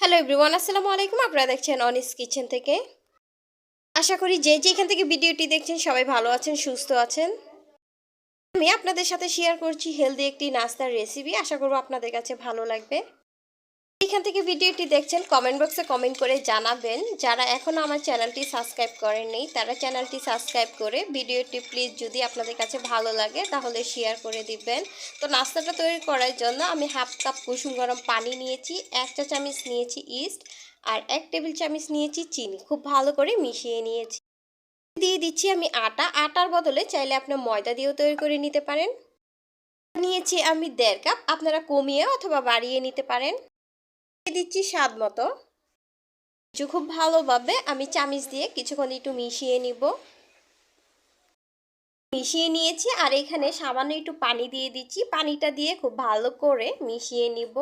Hello everyone আসসালামু আলাইকুম। আপনারা দেখছেন অনিস কিচেন থেকে। আশা করি যে যেখান থেকে ভিডিওটি দেখছেন, সবাই ভালো আছেন, সুস্থ আছেন। আমি আপনাদের সাথে শেয়ার করছি হেলদি একটি নাস্তার রেসিপি আশা করব আপনাদের কাছে ভালো লাগবে। এখান থেকে ভিডিওটি দেখছেন কমেন্ট বক্সে কমেন্ট করে জানাবেন। যারা এখনও আমার চ্যানেলটি সাবস্ক্রাইব করেননি, তারা চ্যানেলটি সাবস্ক্রাইব করে ভিডিওটি প্লিজ যদি আপনাদের কাছে ভালো লাগে, তাহলে শেয়ার করে দিবেন। তো নাস্তাটা তৈরি করার জন্য আমি হাফ কাপ কুসুম গরম পানি নিয়েছি এক চা চামচ নিয়েছি ইস্ট আর এক টেবিল চামচ নিয়েছি চিনি। খুব ভালো করে মিশিয়ে নিয়েছি। দিয়ে দিচ্ছি আমি আটা। আটার বদলে চাইলে আপনার ময়দা দিয়েও তৈরি করে নিতে পারেন। নিয়েছি আমি দেড় কাপ আপনারা কমিয়ে অথবা বাড়িয়ে নিতে পারেন। দিচ্ছি স্বাদ মতো। কিছু খুব ভালোভাবে আমি চামিচ দিয়ে কিছুক্ষণ একটু মিশিয়ে নিব। মিশিয়ে নিয়েছি আর এখানে সামান্য একটু পানি দিয়ে দিচ্ছি। পানিটা দিয়ে খুব ভালো করে মিশিয়ে নিব।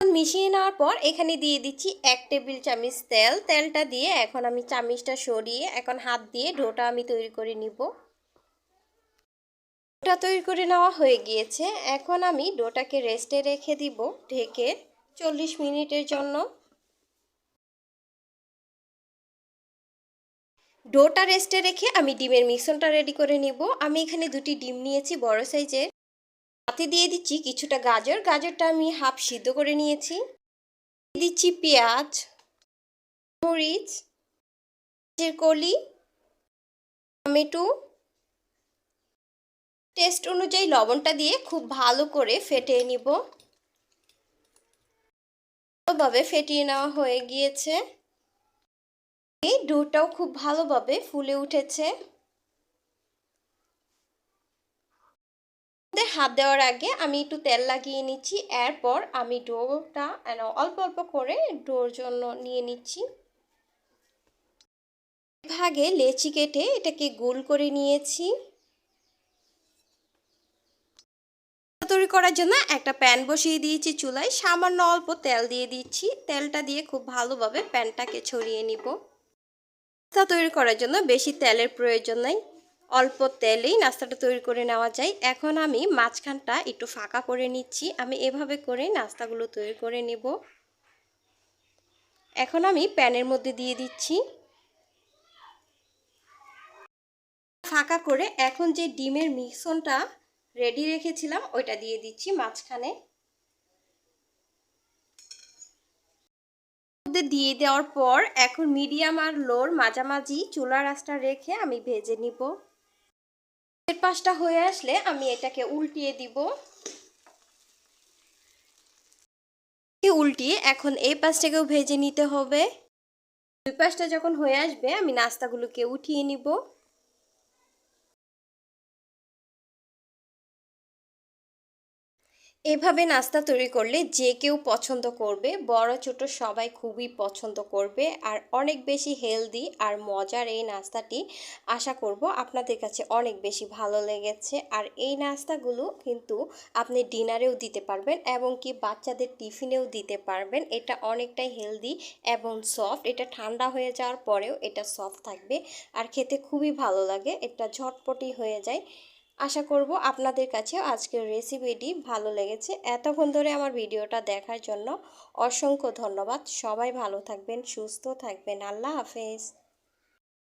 মিশিয়ে নেওয়ার পর এখানে দিয়ে দিচ্ছি এক টেবিল চামচ তেল। তেলটা দিয়ে এখন আমি চামিচটা সরিয়ে এখন হাত দিয়ে ডোটা আমি তৈরি করে নিব। ডোটা তৈরি করে নেওয়া হয়ে গিয়েছে। এখন আমি ডোটাকে রেস্টে রেখে দিব, ঢেকে চল্লিশ মিনিটের জন্য। ডোটা রেস্টে রেখে আমি ডিমের মিশ্রণটা রেডি করে নিব। আমি এখানে দুটি ডিম নিয়েছি, বড় সাইজের। হাতে দিয়ে দিচ্ছি কিছুটা গাজর। গাজরটা আমি হাফ সিদ্ধ করে নিয়েছি। দিচ্ছি পেঁয়াজ, মরিচ কলি, টমেটো টেস্ট অনুযায়ী লবণটা দিয়ে খুব ভালো করে ফেটে নিব। ভালোভাবে ফেটিয়ে নেওয়া হয়ে গিয়েছে। এই ডোটাও খুব ভালোভাবে ফুলে উঠেছে। হাত দেওয়ার আগে আমি একটু তেল লাগিয়ে নিচ্ছি, এরপর আমি ডোটা অল্প অল্প করে ডোর জন্য নিয়ে নিচ্ছি। ভাগে লেচি কেটে এটাকে গোল করে নিয়েছি। তৈরি করার জন্য একটা প্যান বসিয়ে দিয়েছি চুলায়। সামান্য অল্প তেল দিয়ে দিচ্ছি। তেলটা দিয়ে খুব ভালোভাবে প্যানটাকে ছড়িয়ে নিব। নাস্তা তৈরি করার জন্য বেশি তেলের প্রয়োজন নাই। অল্প তেলেই নাস্তাটা তৈরি করে নেওয়া যায়। এখন আমি মাঝখানটা একটু ফাঁকা করে নিচ্ছি। আমি এভাবে করে নাস্তাগুলো তৈরি করে নেব। এখন আমি প্যানের মধ্যে দিয়ে দিচ্ছি। ফাঁকা করে এখন যে ডিমের মিশ্রণটা রেডি রেখেছিলাম, ওইটা দিয়ে দিচ্ছি মাঝখানে। দিয়ে দেওয়ার পর এখন মিডিয়াম আর লোর মাঝামাঝি চুলার আঁচটা রেখে আমি ভেজে নিব। এর পাশটা হয়ে আসলে আমি এটাকে উল্টিয়ে দিব। উল্টিয়ে এখন এই পাশটাকেও ভেজে নিতে হবে। দুই পাশটা যখন হয়ে আসবে, আমি নাস্তাগুলোকে উঠিয়ে নিব। এভাবে নাস্তা তৈরি করলে যে কেউ পছন্দ করবে, বড় ছোট সবাই খুবই পছন্দ করবে। আর অনেক বেশি হেলদি আর মজার এই নাস্তাটি আশা করব আপনাদের কাছে অনেক বেশি ভালো লেগেছে। আর এই নাস্তাগুলো কিন্তু আপনি ডিনারেও দিতে পারবেন এবং কি বাচ্চাদের টিফিনেও দিতে পারবেন। এটা অনেকটাই হেলদি এবং সফট এটা ঠান্ডা হয়ে যাওয়ার পরেও এটা সফট থাকবে। আর খেতে খুবই ভালো লাগে, এটা ঝটপটি হয়ে যায়। আশা করব আপনাদের কাছে আজকের রেসিপিটি ভালো লেগেছে। এতক্ষণ ধরে আমার ভিডিওটা দেখার জন্য অসংখ্য ধন্যবাদ। সবাই ভালো থাকবেন, সুস্থ থাকবেন। আল্লাহ হাফেজ।